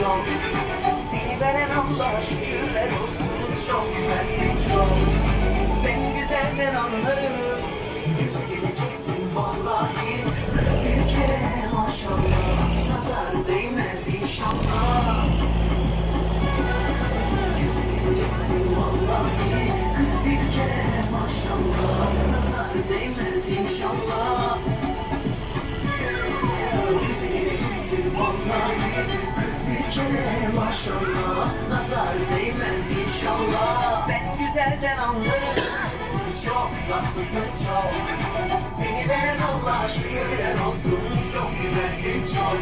çok. Seni veren Allah şükürler olsun Çok güzelsin çok. Ben güzelden anlarım. Güzel geleceksin vallahi. Bir kere maşallah Nazar değmez inşallah. Güzel geleceksin vallahi. Bir kere maşallah Nazar değmez inşallah. Yüze geleceksin vallahi Kere maşallah Nazar değmez inşallah Ben güzelden anlarım Çok tatlısın çok. Seni veren Allah şükürler olsun Çok güzelsin çok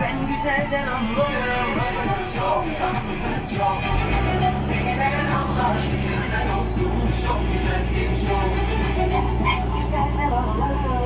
Ben güzelden anlarım. Çok tatlısın çok Seni veren Allah şükürler olsun Çok güzelsin çok. Ben güzelden anlarım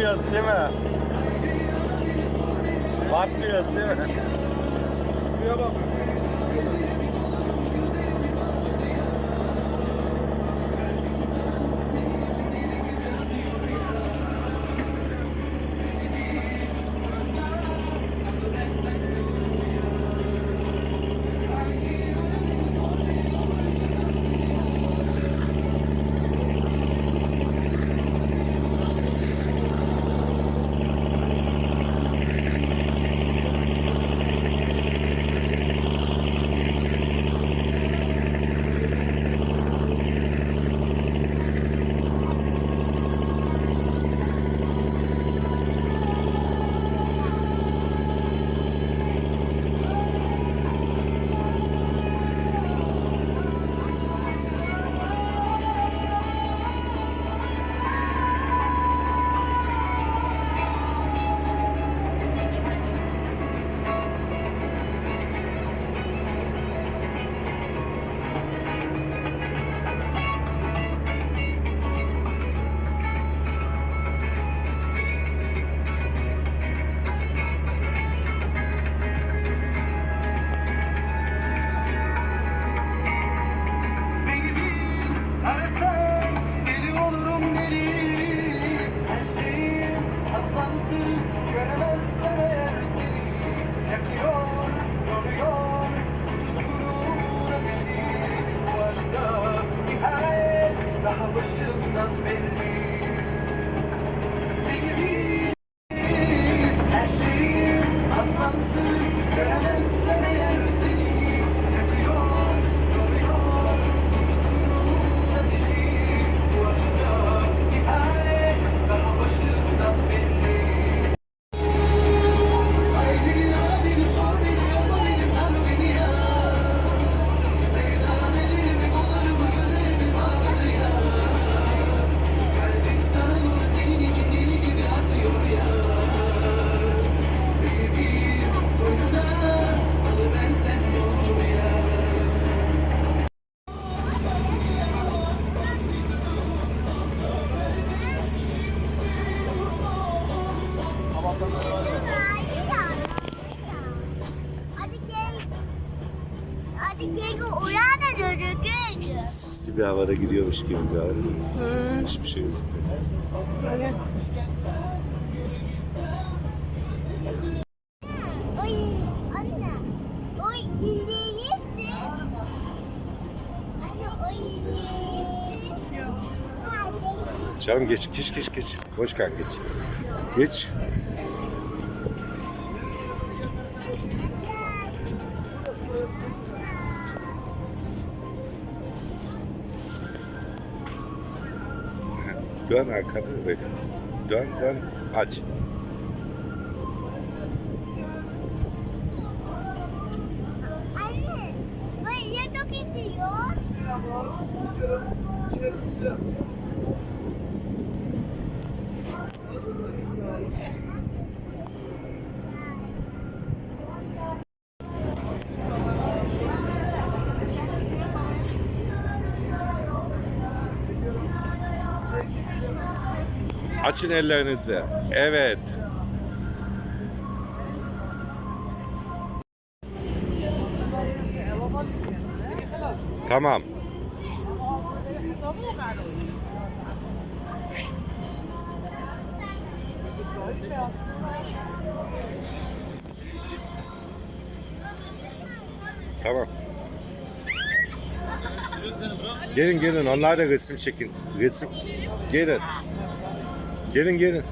Batmıyoruz değil mi? Batmıyoruz değil mi? Suya bak. Sisli bir havada gidiyormuş gibi bir hava. Hiçbir şey gözükmüyor. Hadi. Canım geç, geç, geç, geç. Boş kal geç. Geç. Dön arkana böyle. Dön, dön. Aç. Anne. Bu yatak gidiyor. Açın ellerinizi. Evet. Tamam. Tamam. Gelin gelin onlar da resim çekin. Resim. Gelin. Gelin gelin.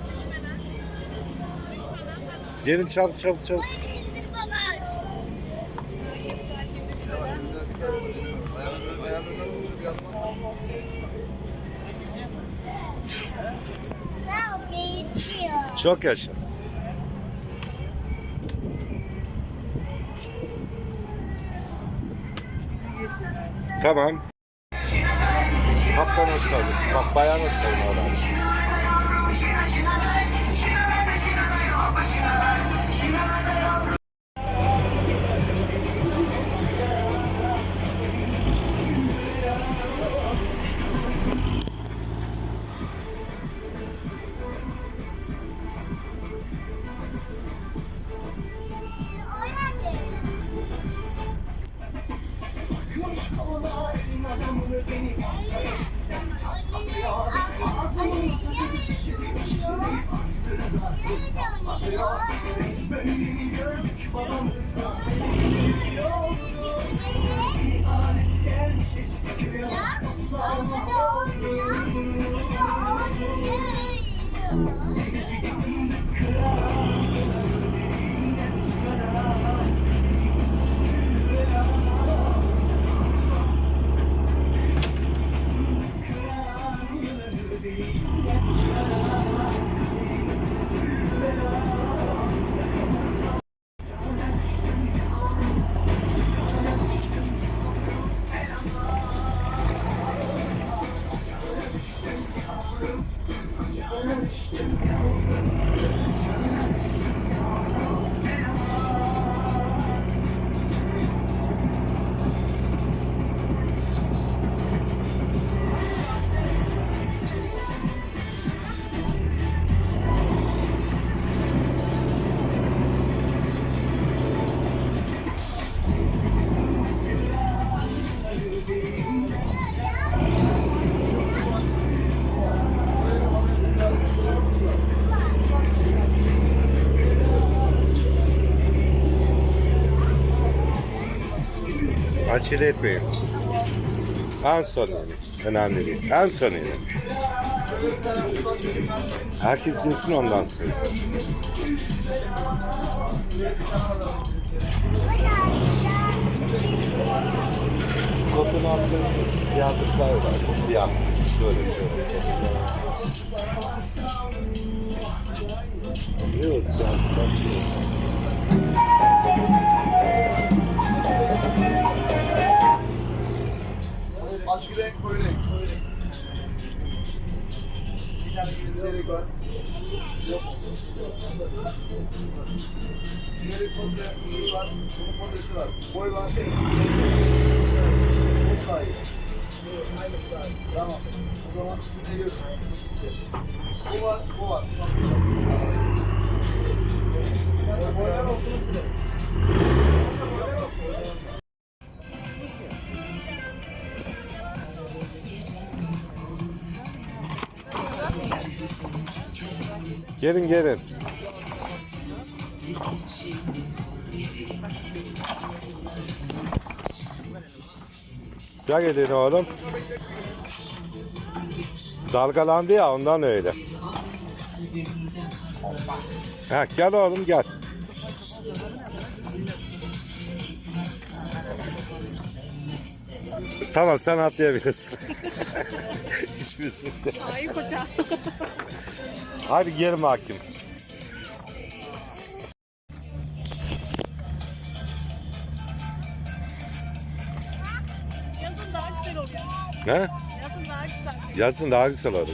Gelin çabuk çabuk çabuk. Çok yaşa. Tamam. Kaptan olsun. Bak bayan olsun oradan. Acele etmeyin. En son yani. Önemli değil. En son yani. Herkes dinsin ondan sonra. Kotun altında siyahlıklar var. Siyah. Şöyle şöyle. Yok siyahlıklar. Açık renk koyu renk. Bir tane giydirecek var. Yok. Şöyle bir kodre şeyi var. Bunun kodresi var. Boy var. Çok daha iyi. Aynısı daha iyi. Tamam. O zaman siz ne diyorsunuz? Bu var, bu var. Gelin gelin. Gel gelin oğlum. Dalgalandı ya ondan öyle. Ha, gel oğlum gel. Tamam sen atlayabilirsin. İşimiz bitti. Ay koca. Hadi gelin hakim. Yazın daha güzel oluyor. Ne? Yazın daha güzel. Yazın daha güzel olur.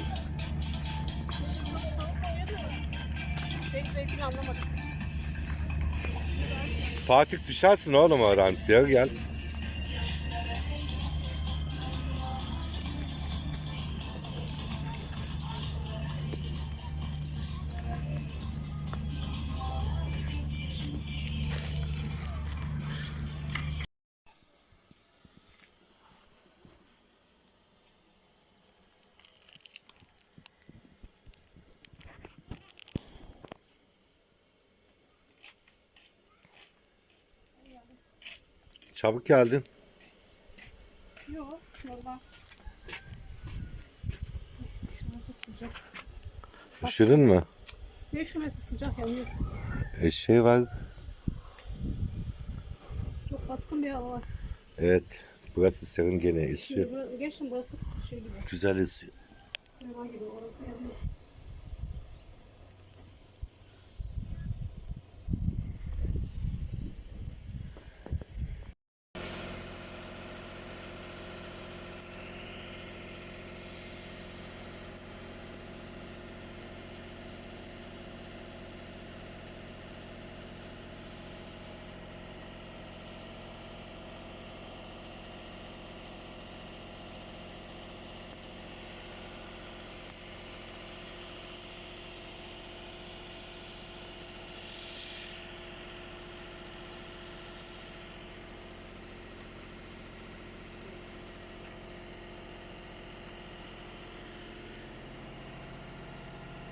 Pek zevkini anlamadım. Fatih düşersin oğlum oradan. Gel gel. Çabuk geldin. Yok normal. Şurası sıcak. Üşüdün mü? Ne şurası sıcak yanıyor. Eşeği var. Çok baskın bir hava var. Evet. Burası serin gene esiyor. geçtim burası şey gibi. Güzel esiyor. Orası yanıyor.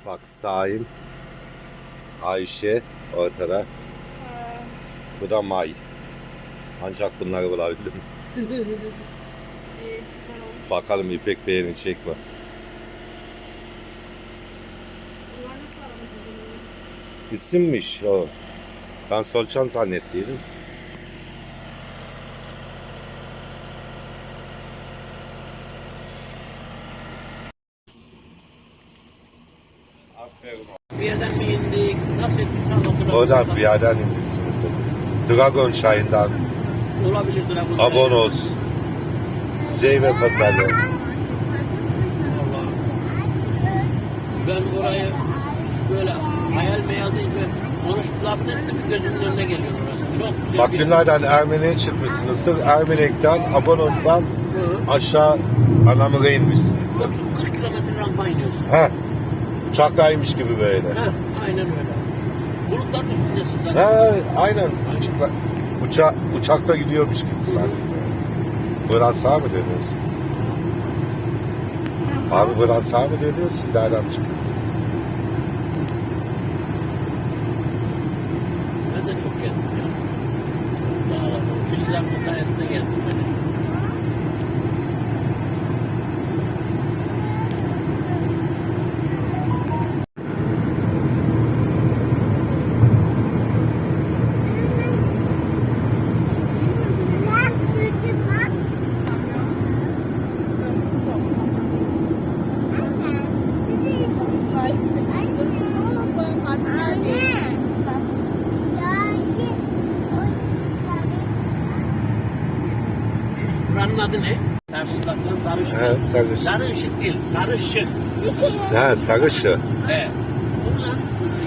Bak Saim, Ayşe ortada. Bu da May. Ancak bunları bulabildim. Bakalım İpek beğenecek mi? İsimmiş o. Ben Solçan zannettiydim. Bir yerden mi indik? Nasıl ettik? Tam hatırlamıyorum. Oradan bir yerden inmişsiniz. Dragon Çayı'ndan, Olabilir Dragon. Abonos, Zeyve Pazarı. Ben orayı böyle hayal meyal değil mi? Konuşup lafını etti bir gözümün önüne geliyor orası. Çok güzel Bak günlerden Ermeni'ye çıkmışsınızdır. Ermenek'ten, Abonos'tan Hı. aşağı Anamur'a inmişsiniz. 30-40 kilometre rampa iniyorsun. He. Uçaktaymış gibi böyle. Heh, aynen öyle. Bulutların üstündesin zaten. He, aynen. Uçakla, uça, uçakta gidiyormuş gibi sanki. Buradan sağ mı dönüyorsun? Abi buradan sağ mı dönüyorsun? Nereden çıkıyorsun? Ben de çok gezdim ya. Dağlarda. Filiz abla sayesinde gezdim beni. Sahip bir de çıksın. Fatih nerede? Buranın adı ne? Karşıdaktan sarışık. He, sarış. Sarı ışık değil, sarışık. He, sarışı. Evet. Buradan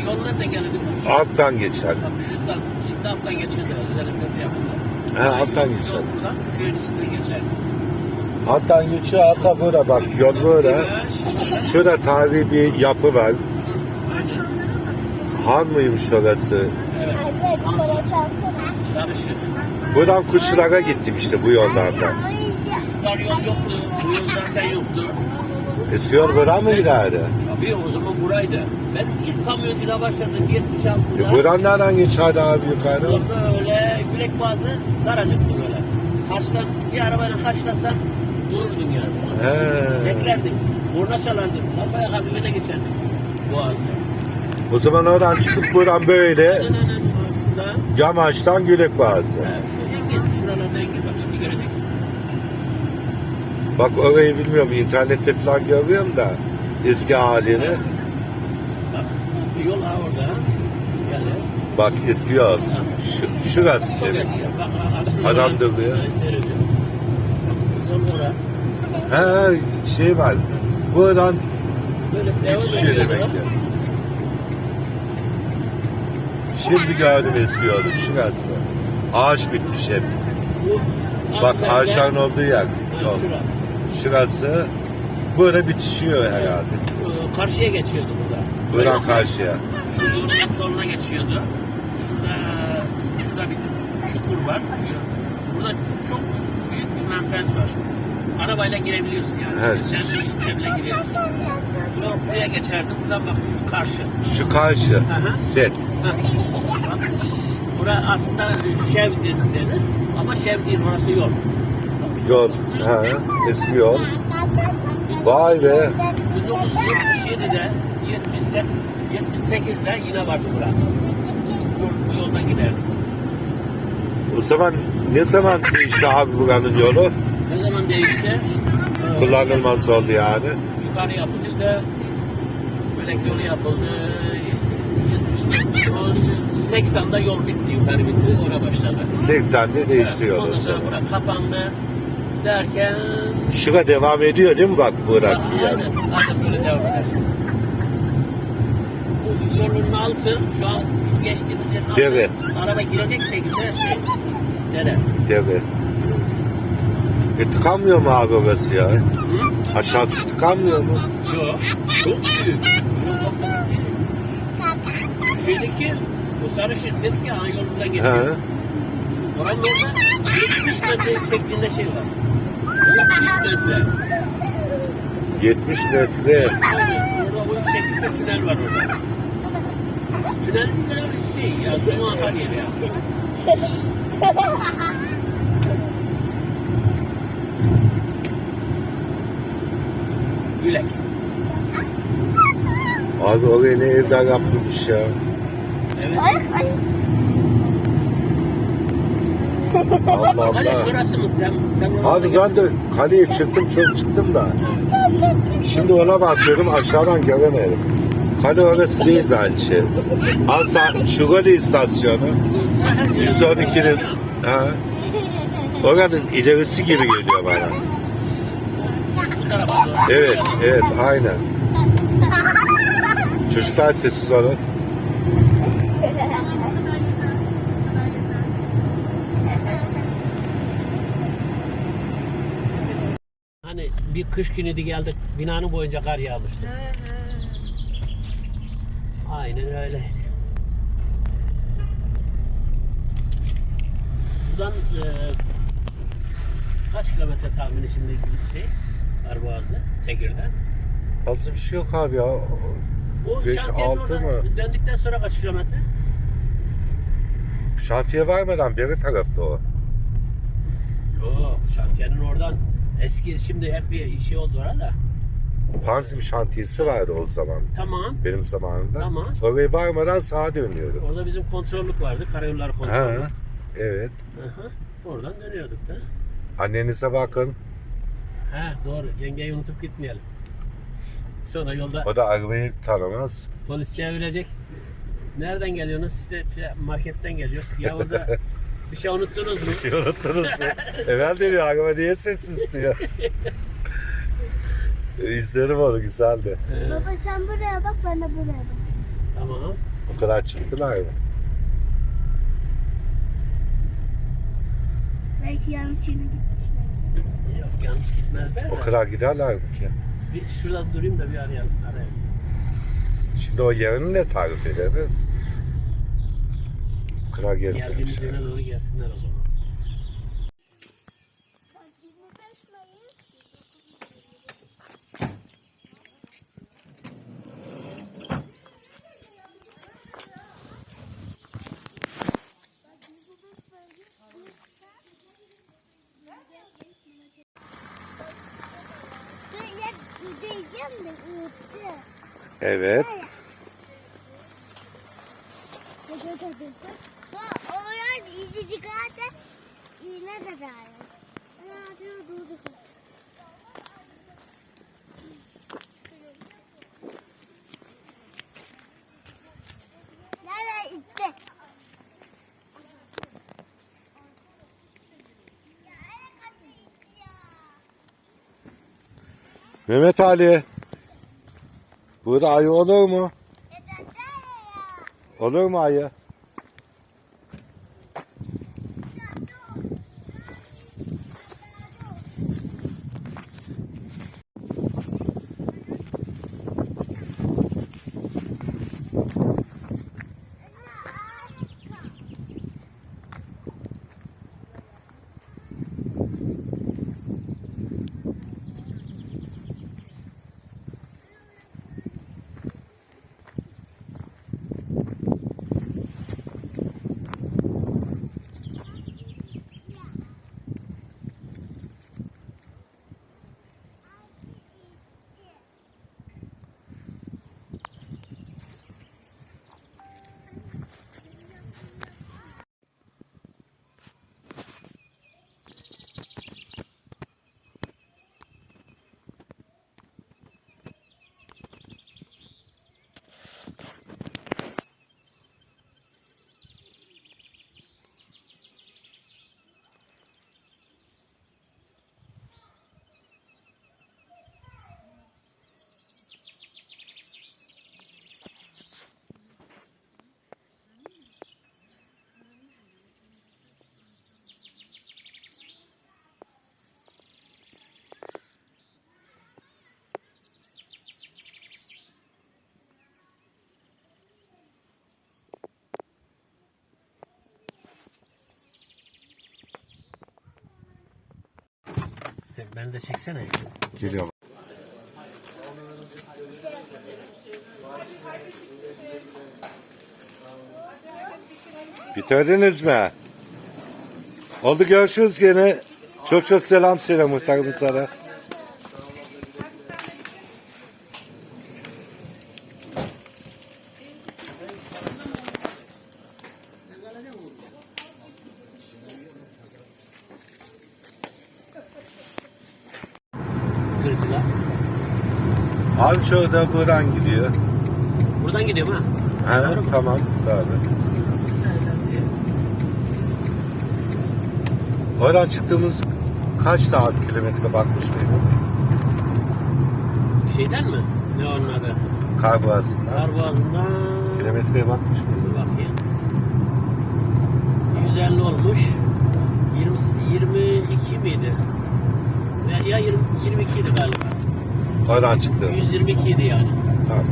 yol nereden geldi? Alttan geçer. Bak şuradan, şimdi alttan geçiyor üzerinde köprü yapıyorlar. He, alttan geçer. Yol buradan köyün içinden geçer. Alttan geçiyor, altta böyle bak. Yol böyle. Şurada tarihi bir yapı var. Aynen. Han mıymış orası? Evet. Anne bir kere çalsana. Sarışın. Buradan Kuşçular'a gittim işte bu yollardan. Kar yol yoktu. Bu yol zaten yoktu. Eski yol buradan mı giderdi? Tabii o zaman buraydı. Ben ilk kamyonculuğa başladım 76'da. E buradan nereden geçerdi abi yukarı? Orada öyle gülek bazı daracıktı böyle. Karşıdan bir arabayla karşılasan dururdun yani. He. Beklerdin. Orada çalardın. Lambaya kadar öyle geçerdin. Boğaz'da. O zaman oradan çıkıp buradan böyle yamaçtan Gülek Bazı. Ha, şu engel. Şuralarda engel bak. Şimdi göreceksin. Bak orayı bilmiyorum internette falan görüyorum da eski halini. Bak bu yol ha orada. Yani. Bak eski yol. Şu, şurası demek. adam, duruyor. bu. He şey var. Buradan devam bitişiyor ediyor. demek ki. Şimdi gördüm eski yolu. Şurası. Ağaç bitmiş hep. Bu Bak ağaçların olduğu yer. Yol. Şura. Şurası böyle bitişiyor herhalde. Ee, Karşıya geçiyordu burada. Buradan Böyle karşıya. Şu yolun sonuna geçiyordu. Şurada, şurada bir çukur var. Burada çok büyük bir menfez var. Arabayla girebiliyorsun yani. Evet. Sen de işte bile giriyorsun. Buradan buraya geçerdim. Buradan bak karşı. Şu karşı. Aha. Set. Hah. Bak. Bura aslında şev denir. Ama şev değil, orası yol. Yol. He, eski yol. Vay be. 1977'de 78, 78'de yine vardı bura. Bu, bu yoldan giderdim. O zaman ne zaman değişti abi buranın yolu? Ne zaman değişti? Ee, Kullanılmaz oldu yani. Yukarı yapıldı işte. Sölek yolu yapıldı. 79, 80'de yol bitti. Yukarı bitti. Oraya başladı. 80'de değişti yol o Ondan sonra bura kapandı. Derken Şura devam ediyor değil mi bak buradaki yer? Aynen. Aynen böyle devam eder. Bu yolun altı şu an şu geçtiğimiz yerin altı. Evet. Araba girecek şekilde şey. Dere. Evet. E tıkanmıyor mu abi orası ya? Hı? Aşağısı tıkanmıyor mu? Yok. Çok büyük. Yol çok büyük. Şeydeki bu sarışın dedik ya yol buradan He. geçiyor. Oranın orada 70 metre yüksekliğinde şey var. 70 metre. 70 metre. Aynen. Orada o yükseklikte tünel var orada. Tünel öyle şey ya. Suyun akar yeri ya. Gülek. Abi oraya ne evden yapılmış ya. Evet. Allah Allah. şurası mı? Sen, sen oraya Abi ben de kaleye çıktım çok çıktım da. Şimdi ona bakıyorum aşağıdan göremedim. Kale orası değil bence. Asla Şugoli istasyonu. 112'nin ha, oranın ilerisi gibi geliyor bana. Evet, evet aynen. Çocuklar sessiz olun. Hani bir kış günüydü geldik. Binanın boyunca kar yağmıştı. Aynen öyle. Buradan e, kaç kilometre tahmini şimdi şey Arboğazı Tekir'den? Fazla bir şey yok abi ya. O Beş, şantiyenin altı oradan mı? Döndükten sonra kaç kilometre? Şantiye vermeden beri tarafta o. Yok şantiyenin oradan eski şimdi hep bir şey oldu orada. Panzim şantiyesi vardı o zaman. Tamam. Benim zamanımda. Tamam. Oraya varmadan sağa dönüyorduk. Orada bizim kontrollük vardı. Karayolları Ha, kontrollük. evet. Aha, Oradan dönüyorduk da. Annenize bakın. Ha doğru. Yengeyi unutup gitmeyelim. Sonra yolda O da arabayı tanımaz. polis çevirecek. Nereden geliyorsunuz? İşte marketten geliyor. Ya orada bir şey unuttunuz mu? şey unuttunuz mu? Evvel diyor araba niye sessiz diyor. İzlerim onu güzeldi. Baba sen buraya bak ben de buraya bak. Tamam. O kadar çıktılar mı? Belki yanlış yere gitmişler. Yok yanlış gitmezler de. O kadar giderler mi ki? Bir şurada durayım da bir arayalım. arayalım. Şimdi o yerini de tarif ederiz. Kıra Geldiğimiz yere doğru gelsinler o zaman. Unuttum. Evet. İzi çıkarsa iğne de dayanır. Ben atıyor durduk. Nerede itti? Ya ayak atı itti ya. Mehmet Ali. Burada ayı olur mu? Olur mu ayı? Sen beni de çeksene. Geliyorum. Bitirdiniz mi? Oldu görüşürüz gene. Çok çok selam söyle muhtarımızlara. Tırcılar. Abi şurada buradan gidiyor. Buradan gidiyorum ha. Ha, Doğru mu? tamam. Doğru. Oradan çıktığımız kaç saat kilometre bakmış mıydın? Şeyden mi? Ne onun adı? Kar boğazından. Darboğazı'ndan Kilometreye bakmış mıydın? bir bakayım. 150 olmuş. 20, 22 miydi? Ya, ya 20, 22 idi galiba. Oradan çıktığımız. 122 idi yani. Tamam.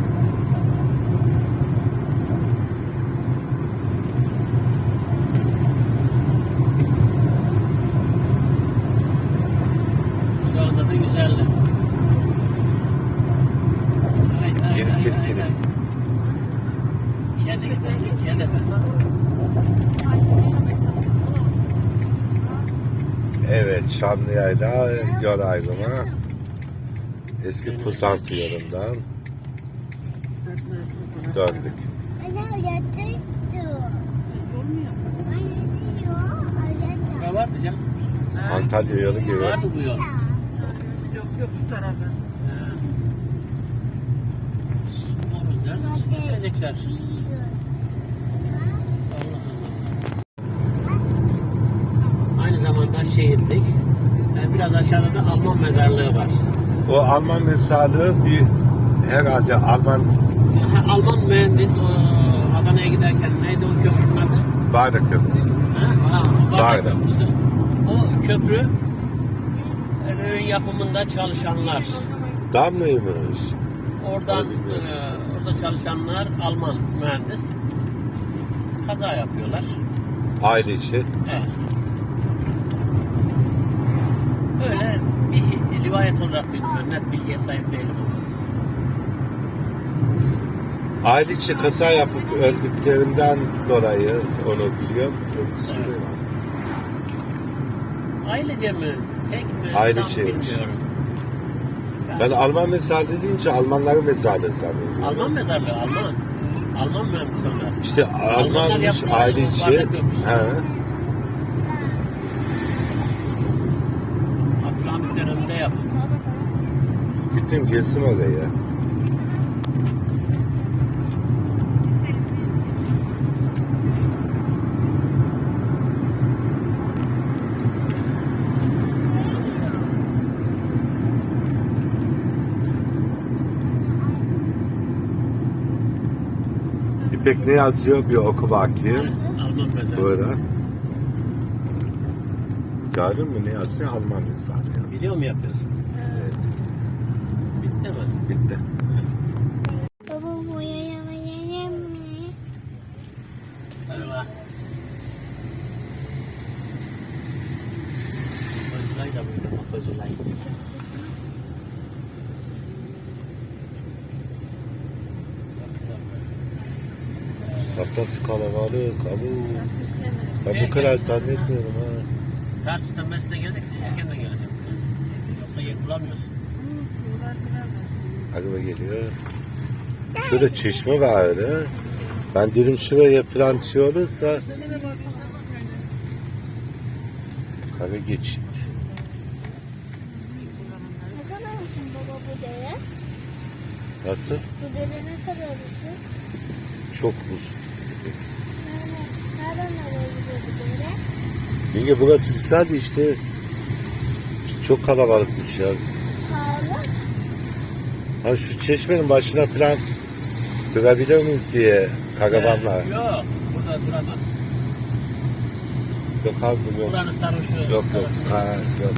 Şu anda da 150. Ay, ay, Geri. Kedi gibi, kedi be. Evet Şanlıya'yla yol ayrımı. Eski Pusantı yolundan döndük. Ya vardı canım. Antalya yolu gibi. Vardı bu yol. Yok yok şu tarafı. Moruz nerede su getirecekler? Aynı zamanda şehirlik. Biraz aşağıda da Alman mezarlığı var. O Alman mesalı bir herhalde Alman Ha, Alman mühendis o Adana'ya giderken neydi o köprünün adı? Bağda Köprüsü. Ha, ha, Varda. Köprüsü. O köprü yapımında çalışanlar. Damlıymış. Oradan Onu bilmiyorum. e, orada çalışanlar Alman mühendis İşte kaza yapıyorlar. Aile içi. Evet. Öyle bir rivayet olarak duydum. Ben net bilgiye sahip değilim. Aile içi kaza yapıp öldüklerinden dolayı onu biliyorum. Evet. Ailece mi? Tek mi? Aileceymiş. Bilmiyorum. Ben Alman mezarlığı deyince Almanların mezarlığı sanıyorum. Alman mezarlığı, Alman. Alman mühendis onlar. İşte Almanmış yaptı, aile bardak içi. yapmışlar. He. Gittim gezdim oraya. İpek ne yazıyor bir oku bakayım. Alman mezarlığı. Böyle. Gördün mü ne yazıyor? Alman mezarlığı yazıyor. Video mu yapıyorsun? Bitti. Baba boyayamayayım mı? Merhaba. Motorculay da burada, güzel. Haftası kalabalık. Abu. Ben bu kadar zannetmiyorum ha. Karşıdan Mersin'e geleceksin, erken de geleceksin. Yoksa yer bulamıyorsun. Araba geliyor. Şurada çeşme var öyle. Ben dedim şuraya falan şey olursa kara geçit. Ne kadar olsun baba bu dere? Nasıl? Bu dere ne kadar olsun? Çok uzun. Nereden, gidiyor bu dere? Yenge burası güzeldi işte. Çok kalabalıkmış ya. Pahalı. Ha şu çeşmenin başına falan durabilir miyiz diye karavanla. Ee, yok, burada duramaz. Yok abi yok. Buranın sarhoşu. Yok yok. sarhoşu- Ha, yok.